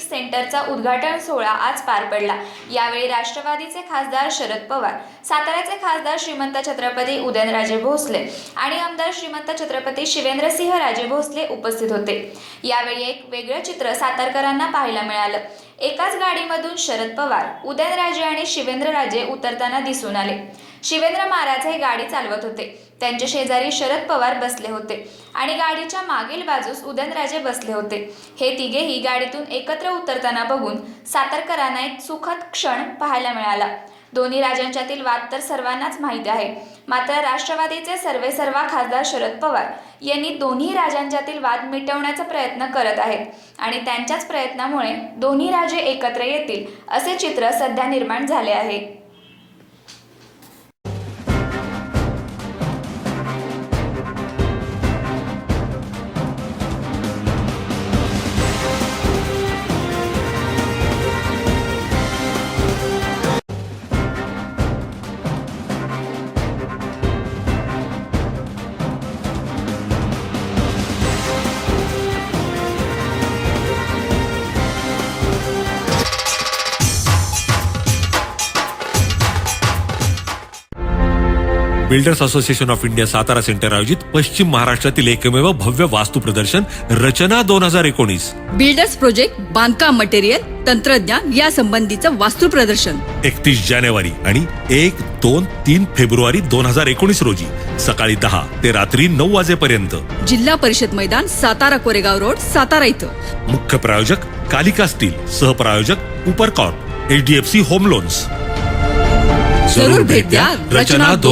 सेंटरचा उद्घाटन सोहळा आज पार पडला. यावेळी राष्ट्रवादीचे खासदार शरद पवार साताऱ्याचे खासदार श्रीमंत छत्रपती उदयनराजे भोसले आणि आमदार श्रीमंत छत्रपती शिवेंद्रसिंह राजे भोसले उपस्थित होते. यावेळी एक वेगळं चित्र सातारकरांना पाहायला मिळालं. एकाच गाडीमधून शरद पवार उदयनराजे आणि शिवेंद्रराजे उतरताना दिसून आले. शिवेंद्र महाराज हे गाडी चालवत होते. त्यांच्या शेजारी शरद पवार बसले होते आणि गाडीच्या मागील बाजूस उदयनराजे बसले होते. हे तिघेही गाडीतून एकत्र उतरताना बघून सातारकरांना एक सुखद क्षण पाहायला मिळाला. दोन्ही राजांच्यातील वाद तर सर्वांनाच माहीत आहे. मात्र राष्ट्रवादीचे सर्वेसर्वा खासदार शरद पवार यांनी दोन्ही राजांच्यातील वाद मिटवण्याचा प्रयत्न करत आहेत आणि त्यांच्याच प्रयत्नामुळे दोन्ही राजे एकत्र येतील असे चित्र सध्या निर्माण झाले आहे. Builders association of India Satara centre आयोजित पश्चिम महाराष्ट्रातील एकमेव भव्य वास्तू प्रदर्शन रचना दोन हजार एकोणीस. बिल्डर्स प्रोजेक्ट बांधकाम मटेरियल तंत्रज्ञान या संबंधीचं वास्तू प्रदर्शन. एकतीस जानेवारी आणि एक दोन तीन फेब्रुवारी दोन हजार एकोणीस रोजी सकाळी दहा ते रात्री नऊ वाजेपर्यंत. जिल्हा परिषद मैदान सातारा कोरेगाव रोड सातारा इथं. मुख्य प्रायोजक कालिका स्टील सहप्रायोजक उपरकॉर्प एचडीएफसी होम लोन्स. जरूर भेट द्या. रचना